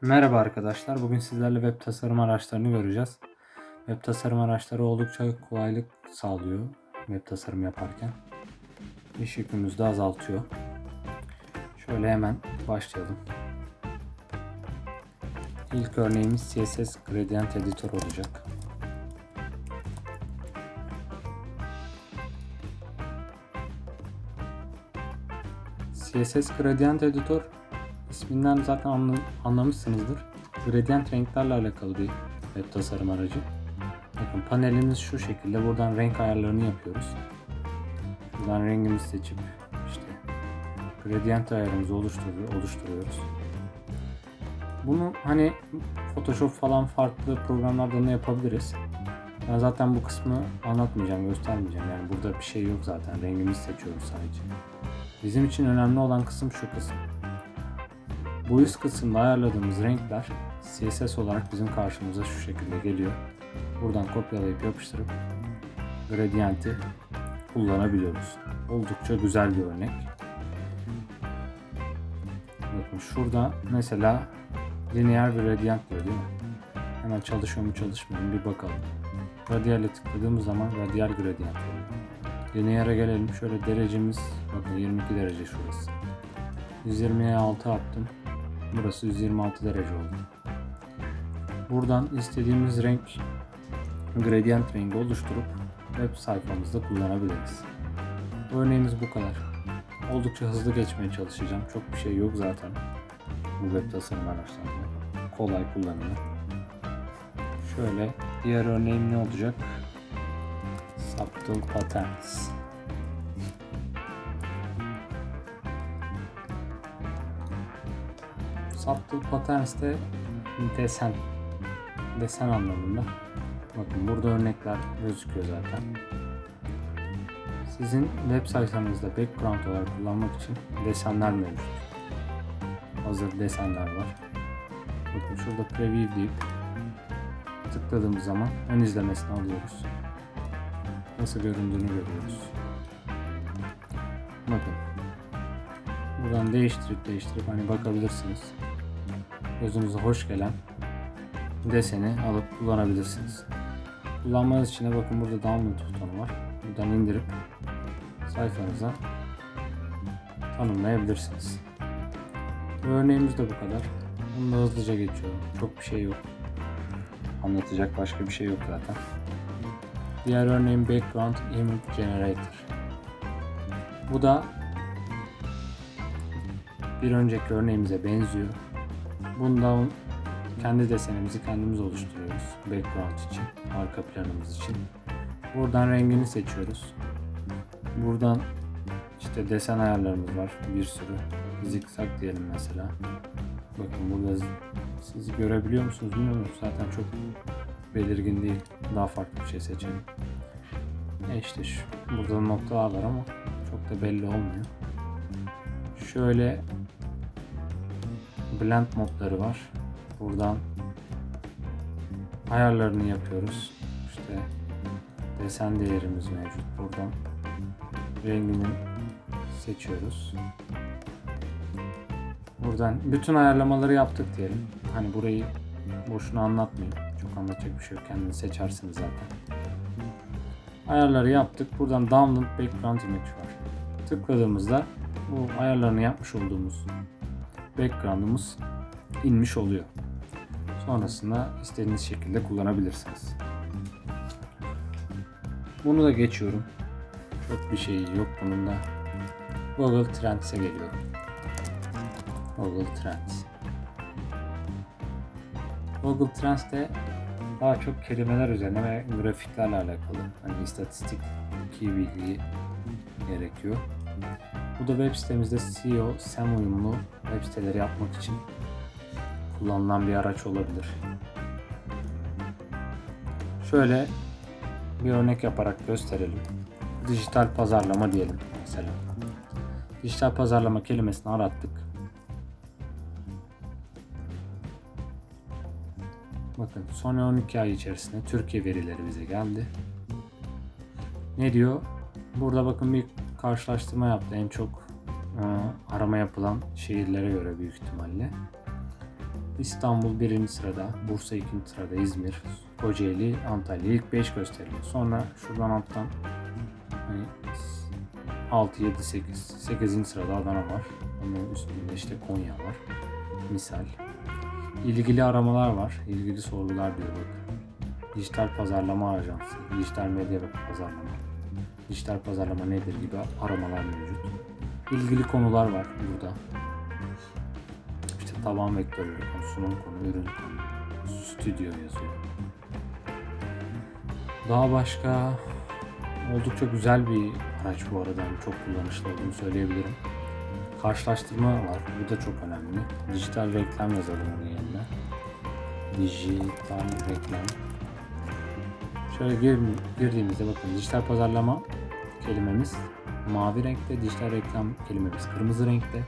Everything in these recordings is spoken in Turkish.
Merhaba arkadaşlar. Bugün sizlerle web tasarım araçlarını göreceğiz. Web tasarım araçları oldukça kolaylık sağlıyor web tasarım yaparken. İş yükümüzü de azaltıyor. Şöyle hemen başlayalım. İlk örneğimiz CSS Gradient Editor olacak. CSS Gradient Editor isminden zaten anla- anlamışsınızdır. Gradient renklerle alakalı bir web tasarım aracı. Bakın panelimiz şu şekilde. Buradan renk ayarlarını yapıyoruz. Buradan rengimizi seçip işte gradient ayarımızı oluşturuyor, oluşturuyoruz. Bunu hani Photoshop falan farklı programlardan da yapabiliriz. Ben zaten bu kısmı anlatmayacağım, göstermeyeceğim. Yani burada bir şey yok zaten. Rengimizi seçiyoruz sadece. Bizim için önemli olan kısım şu kısım. Bu üst kısımda ayarladığımız renkler CSS olarak bizim karşımıza şu şekilde geliyor. Buradan kopyalayıp yapıştırıp gradienti kullanabiliyoruz. Oldukça güzel bir örnek. Bakın şurada mesela lineer bir gradient diyor değil mi? Hemen çalışıyor mu çalışmıyor mu bir bakalım. Radial'e tıkladığımız zaman radial gradient oluyor. Lineer'e gelelim. Şöyle derecemiz bakın 22 derece şurası. 120'ye 6 attım. Burası 126 derece oldu. Buradan istediğimiz renk gradient rengi oluşturup web sayfamızda kullanabiliriz. Örneğimiz bu kadar. Oldukça hızlı geçmeye çalışacağım. Çok bir şey yok zaten bu web tasarım araçlarında. Kolay kullanımı. Şöyle diğer örneğim ne olacak? Subtle Patterns. Subtle Patterns de desen. Desen anlamında. Bakın burada örnekler gözüküyor zaten. Sizin web sayfanızda background olarak kullanmak için desenler mevcut. Hazır desenler var. Bakın şurada preview deyip tıkladığımız zaman ön izlemesini alıyoruz. Nasıl göründüğünü görüyoruz. Bakın. Buradan değiştirip değiştirip hani bakabilirsiniz. Gözünüze hoş gelen deseni alıp kullanabilirsiniz. Kullanmanız için de bakın burada download butonu var. Buradan indirip sayfanıza tanımlayabilirsiniz. Örneğimiz de bu kadar. Bunu da hızlıca geçiyorum. Çok bir şey yok. Anlatacak başka bir şey yok zaten. Diğer örneğim Background Image Generator. Bu da bir önceki örneğimize benziyor. Bundan kendi desenimizi kendimiz oluşturuyoruz. Background için, arka planımız için. Buradan rengini seçiyoruz. Buradan işte desen ayarlarımız var bir sürü. Zikzak diyelim mesela. Bakın burada siz görebiliyor musunuz bilmiyorum. Zaten çok belirgin değil. Daha farklı bir şey seçelim. E işte şu, burada noktalar var ama çok da belli olmuyor. Şöyle blend modları var. Buradan ayarlarını yapıyoruz. İşte desen değerimiz mevcut. Buradan rengini seçiyoruz. Buradan bütün ayarlamaları yaptık diyelim. Hani burayı boşuna anlatmayayım. Çok anlatacak bir şey yok. Kendiniz seçersiniz zaten. Ayarları yaptık. Buradan download background image var. Tıkladığımızda bu ayarlarını yapmış olduğumuz background'umuz inmiş oluyor. Sonrasında istediğiniz şekilde kullanabilirsiniz. Bunu da geçiyorum. Çok bir şey yok bunun da. Google Trends'e geliyorum. Google Trends. Google Trends'te daha çok kelimeler üzerine ve grafiklerle alakalı. Hani istatistik bilgi gerekiyor. Bu da web sitemizde SEO, SEM uyumlu web siteleri yapmak için kullanılan bir araç olabilir. Şöyle bir örnek yaparak gösterelim. Dijital pazarlama diyelim mesela. Dijital pazarlama kelimesini arattık. Bakın son 12 ay içerisinde Türkiye verileri bize geldi. Ne diyor? Burada bakın bir karşılaştırma yaptı. En çok e, arama yapılan şehirlere göre büyük ihtimalle. İstanbul birinci sırada, Bursa ikinci sırada, İzmir, Kocaeli, Antalya ilk 5 gösteriliyor. Sonra şuradan alttan hani 6, 7, 8, 8. sırada Adana var. Onun üstünde işte Konya var. Misal. İlgili aramalar var. ilgili sorular diyor bak. Dijital pazarlama ajansı, dijital medya ve pazarlama, dijital pazarlama nedir gibi aramalar mevcut. İlgili konular var burada. İşte taban vektörleri konu, sunum konu, ürün konu, stüdyo yazıyor. Daha başka oldukça güzel bir araç bu arada. Yani çok kullanışlı olduğunu söyleyebilirim. Karşılaştırma var. Bu da çok önemli. Dijital reklam yazalım onun yerine. Dijital reklam. Şöyle gir, girdiğimizde bakın dijital pazarlama kelimemiz mavi renkte, dijital reklam kelimemiz kırmızı renkte.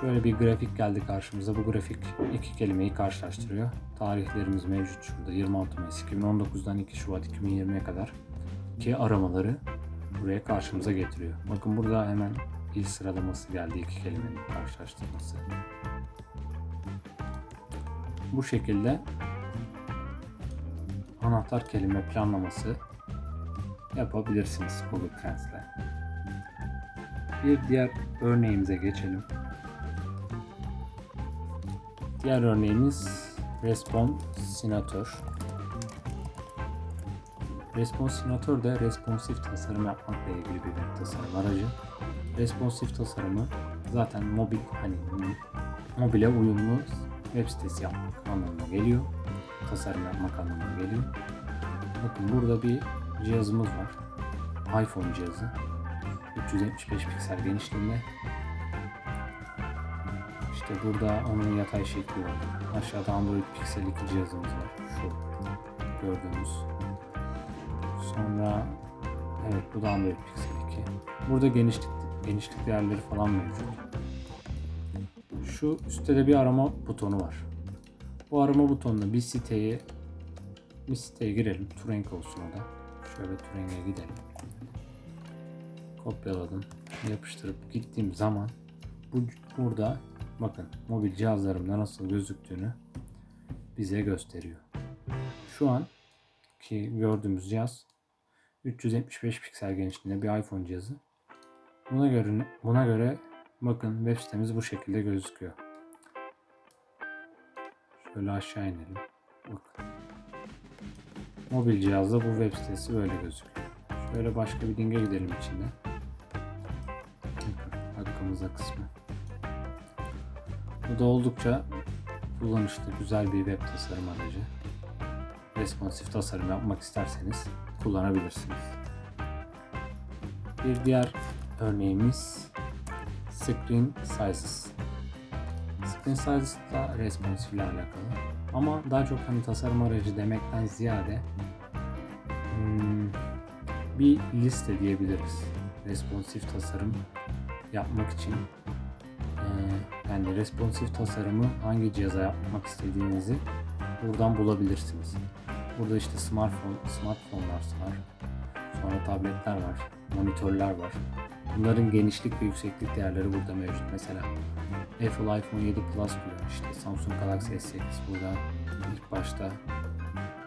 Şöyle bir grafik geldi karşımıza. Bu grafik iki kelimeyi karşılaştırıyor. Tarihlerimiz mevcut şurada. 26 Mayıs 2019'dan 2 Şubat 2020'ye kadar ki aramaları buraya karşımıza getiriyor. Bakın burada hemen il sıralaması geldi iki kelimenin karşılaştırması. Bu şekilde anahtar kelime planlaması yapabilirsiniz Google Trends'le. Bir diğer örneğimize geçelim. Diğer örneğimiz Responsinator. Responsinator da responsif tasarım yapmakla ilgili bir web tasarım aracı. Responsif tasarımı zaten mobil hani mobile uyumlu web sitesi yapmak anlamına geliyor. Tasarım yapmak anlamına geliyor. Bakın burada bir cihazımız var. iPhone cihazı. 375 piksel genişliğinde. İşte burada onun yatay şekli var. Aşağıda Android Pixel 2 cihazımız var. Şu gördüğümüz. Sonra evet bu da Android Pixel 2. Burada genişlik genişlik değerleri falan mevcut. Şu üstte de bir arama butonu var. Bu arama butonuna bir siteyi bir siteye girelim. Turing olsun o da. Şöyle Turing'e gidelim. Kopyaladım. Yapıştırıp gittiğim zaman bu burada bakın mobil cihazlarımda nasıl gözüktüğünü bize gösteriyor. Şu an ki gördüğümüz cihaz 375 piksel genişliğinde bir iPhone cihazı. Buna göre buna göre bakın web sitemiz bu şekilde gözüküyor. Şöyle aşağı inelim. Bakın. Mobil cihazda bu web sitesi böyle gözüküyor. Şöyle başka bir linke gidelim içinde. Hakkımıza kısmı. Bu da oldukça kullanışlı, güzel bir web tasarım aracı. Responsif tasarım yapmak isterseniz kullanabilirsiniz. Bir diğer örneğimiz Screen Sizes. Screen Sizes da responsif ile alakalı. Ama daha çok hani tasarım aracı demekten ziyade hmm, bir liste diyebiliriz. Responsif tasarım yapmak için ee, yani responsif tasarımı hangi cihaza yapmak istediğinizi buradan bulabilirsiniz. Burada işte smartphone, smartphone'lar var. Sonra tabletler var, monitörler var. Bunların genişlik ve yükseklik değerleri burada mevcut. Mesela Apple iPhone 7 Plus diyor. İşte Samsung Galaxy S8 burada ilk başta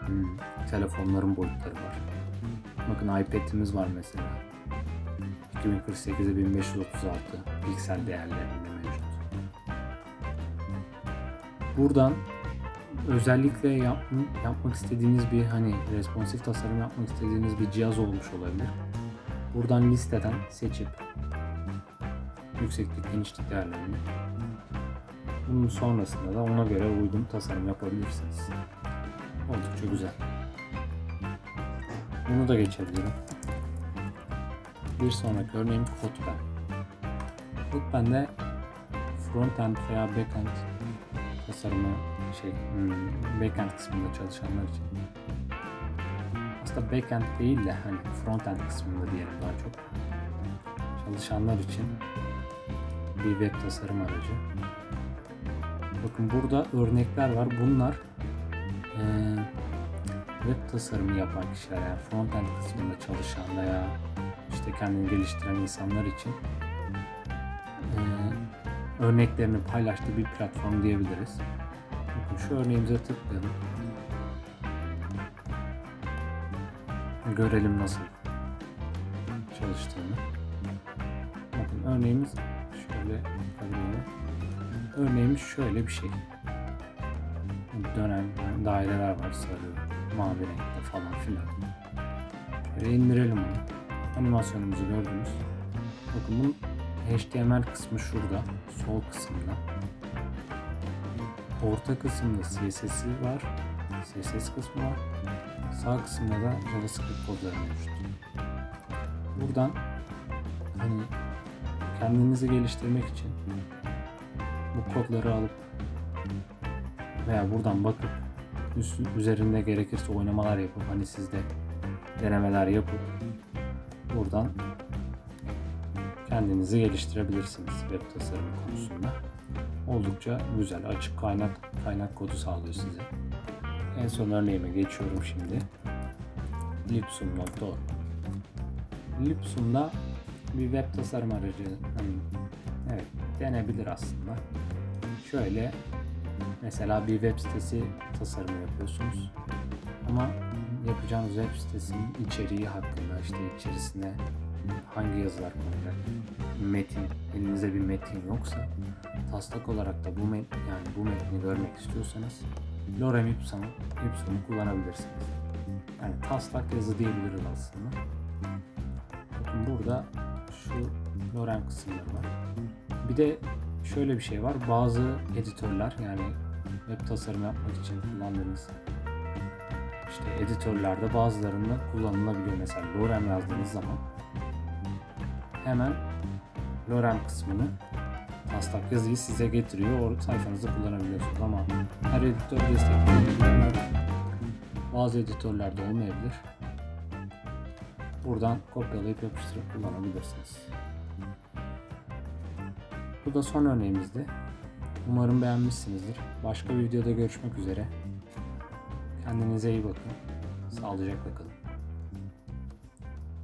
hmm, telefonların boyutları var. Bakın iPad'imiz var mesela. 2048'e 1536 piksel değerlerinde mevcut. Buradan özellikle yap, yapmak istediğiniz bir hani responsif tasarım yapmak istediğiniz bir cihaz olmuş olabilir. Buradan listeden seçip yükseklik genişlik değerlerini bunun sonrasında da ona göre uygun tasarım yapabilirsiniz. Oldukça güzel. Bunu da geçebilirim. Bir sonraki örneğim Kotlin. Kotlin frontend veya backend tasarımı şey hmm, backend kısmında çalışanlar için aslında backend değil de hani frontend kısmında diyelim daha çok çalışanlar için bir web tasarım aracı. Bakın burada örnekler var. Bunlar e, web tasarımı yapan kişiler yani frontend kısmında çalışan veya işte kendini geliştiren insanlar için e, örneklerini paylaştığı bir platform diyebiliriz. Bakın şu örneğimize tıklayalım. Görelim nasıl çalıştığını. Bakın örneğimiz şöyle. Örneğimiz şöyle bir şey. Dönen daireler var sarı, mavi renkte falan filan. Böyle indirelim onu. Animasyonumuzu gördünüz. Bakın bunun HTML kısmı şurada, sol kısımda. Orta kısımda CSS'i var, CSS kısmı var. Sağ kısımda da JavaScript kodları mevcut. Buradan hani kendinizi geliştirmek için bu kodları alıp veya buradan bakıp üst, üzerinde gerekirse oynamalar yapıp hani siz de denemeler yapıp buradan kendinizi geliştirebilirsiniz web tasarımı konusunda. Oldukça güzel, açık kaynak kaynak kodu sağlıyor size. En son örneğime geçiyorum şimdi. Lipsum.org Lipsum'da bir web tasarım aracı hani, evet denebilir aslında. Şöyle mesela bir web sitesi tasarımı yapıyorsunuz. Ama yapacağınız web sitesinin içeriği hakkında işte içerisine hangi yazılar konacak, metin, elinizde bir metin yoksa taslak olarak da bu met yani bu metni görmek istiyorsanız Lorem Ipsum'u Ipsum'u kullanabilirsiniz. Yani taslak yazı diyebiliriz aslında. Bakın burada şu Lorem kısımları var. Bir de şöyle bir şey var. Bazı editörler yani web tasarım yapmak için kullandığınız işte editörlerde bazılarında kullanılabiliyor. Mesela Lorem yazdığınız zaman hemen Lorem kısmını taslak yazıyı size getiriyor. O sayfanızda kullanabiliyorsunuz ama her editör destekleyebilir. Bazı editörlerde olmayabilir. Buradan kopyalayıp yapıştırıp kullanabilirsiniz. Bu da son örneğimizdi. Umarım beğenmişsinizdir. Başka bir videoda görüşmek üzere. Kendinize iyi bakın. Sağlıcakla kalın.